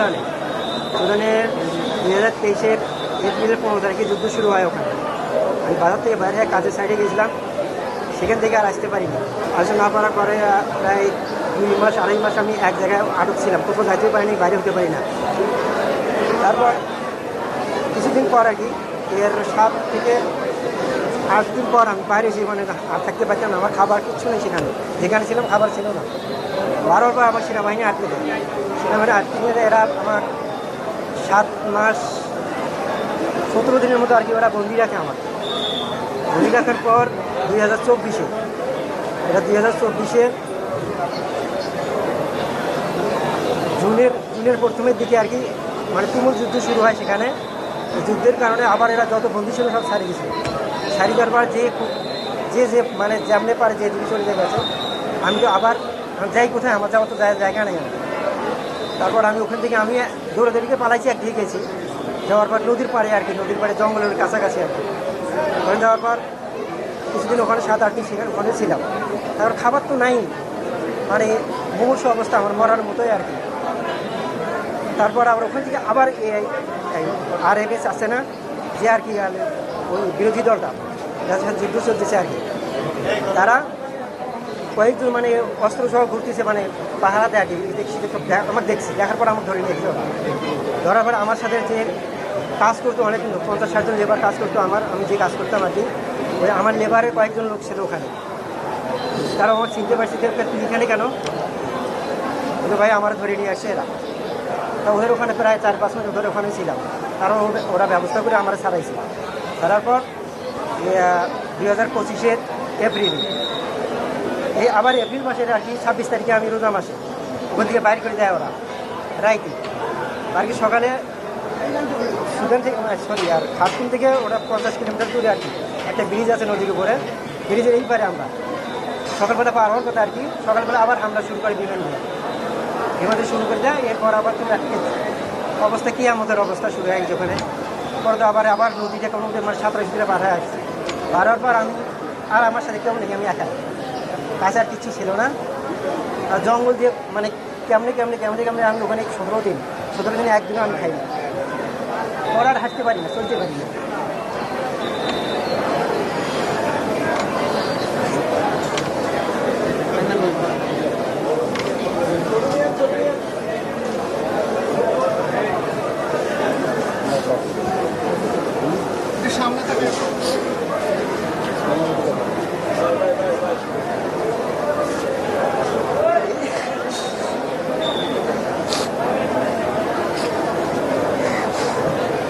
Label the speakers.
Speaker 1: সুদানে। সুদানের দুই হাজার তেইশের এপ্রিলের পনেরো তারিখে যুদ্ধ শুরু হয় ওখানে। আমি বাজার থেকে বাইরে কাজের সাইডে গেছিলাম সেখান থেকে আর আসতে পারিনি। আসতে না পারার পরে প্রায় দুই মাস, আড়াই মাস আমি এক জায়গায় আটক ছিলাম। কোথাও যাইতে পারিনি, বাইরে হতে পারি না তারপর কিছুদিন পর আর কি, এর সাত থেকে আট দিন পর আমি বাইরে মানে আর থাকতে পারতাম না, আমার খাবার কিচ্ছু নেই সেখানে। যেখানে ছিলাম, খাবার ছিল না। বারোর পর আমার সেনাবাহিনী আটকে দেয় সেনাবাহিনী আটকে দিয়ে এরা আমার সাত মাস, সতেরো দিনের মতো আর কি ওরা বন্দি রাখে আমার। বন্দি রাখার পর দুই হাজার চব্বিশে, এটা দুই হাজার চব্বিশে জুনের জুনের প্রথমের দিকে আর কি মানে তুমুল যুদ্ধ শুরু হয় সেখানে। যুদ্ধের কারণে আবার এরা যত বন্দী ছিল সব সারি গেছে সারি দেওয়ার পর যে যে যে মানে যেমনে পারে যে দিকে চলে যাবে আমি তো আবার যাই কোথায়, আমার যাওয়ার তো জায়গা- নেই। তারপর আমি ওখান থেকে আমি দৌড়ে দৌড়িকে পালাইছি একদিকে গেছি। যাওয়ার পর নদীর পাড়ে আর কি, নদীর পাড়ে জঙ্গলের কাছাকাছি আর কি। ওখানে যাওয়ার পর কিছুদিন ওখানে সাত আট দিন সেখানে ওখানে ছিলাম। তারপর খাবার তো নাই। মানে মুমূর্ষ অবস্থা আমার, মরার মতোই আর কি। তারপর আবার ওখান থেকে আবার আর এস আছে না। যে আর কি ওই বিরোধী দলটা যার সাথে যুদ্ধ চলতেছে আর কি। তারা কয়েকজন মানে অস্ত্র সহ ঘুরতেছে মানে পাহারা দেয় আর কি দেখ- আমার দেখছি, দেখার পর আমার ধরে নিয়েছিল ধরার পর আমার সাথে যে কাজ করতো অনেক, পঞ্চাশ ষাটজন লেবার কাজ করতো আমার, আমি যে কাজ করতাম আর কি, ওই আমার লেবারের কয়েকজন লোক ছিল ওখানে। তারা আমার চিনতে পারছি তুই এখানে কেন? ভাই, আমার ধরে নিয়ে আসছে এরা। তা ওদের ওখানে প্রায় চার পাঁচ মাস ধরে ওখানে ছিলাম। কারণ ওদের- ওরা ব্যবস্থা করে আমরা ছাড়াইছি ছাড়ার পর দুই হাজার পঁচিশের এপ্রিল। এই আবার এপ্রিল মাসের আর কি ছাব্বিশ তারিখে আমি রোজা মাসে ওখান থেকে বাইর করে দেয় ওরা, রাইতে। আর কি সকালে সুদান থেকে সরি, আর খাতুন থেকে ওরা পঞ্চাশ কিলোমিটার দূরে আর কি একটা ব্রিজ আছে নদীর উপরে, ব্রিজের এই পারে আমরা। সকালবেলা পার হওয়ার কথা আর কি সকালবেলা আবার হামলা শুরু করে বিমান দিয়ে বিমানে শুরু করে দেয়, এরপর আবার তো একটা অবস্থা কি? আমাদের অবস্থা শুরু হয়ে ওখানে। পরে তো আবার আবার নদীতে কোনো আমার মানে সাঁতরা বার হয়ে আসছে। বাড়ার পর আমি আর আমার সাথে কেমন আমি একা। কাছে কিচ্ছু ছিল না। আর জঙ্গল দিয়ে মানে কেমনি কেমনি কেমনি কেমনি আমি ওখানে সতেরো দিন সতেরো দিনে একদিনও আমি খাই না পরে আর হাঁটতে পারি না চলতে পারি না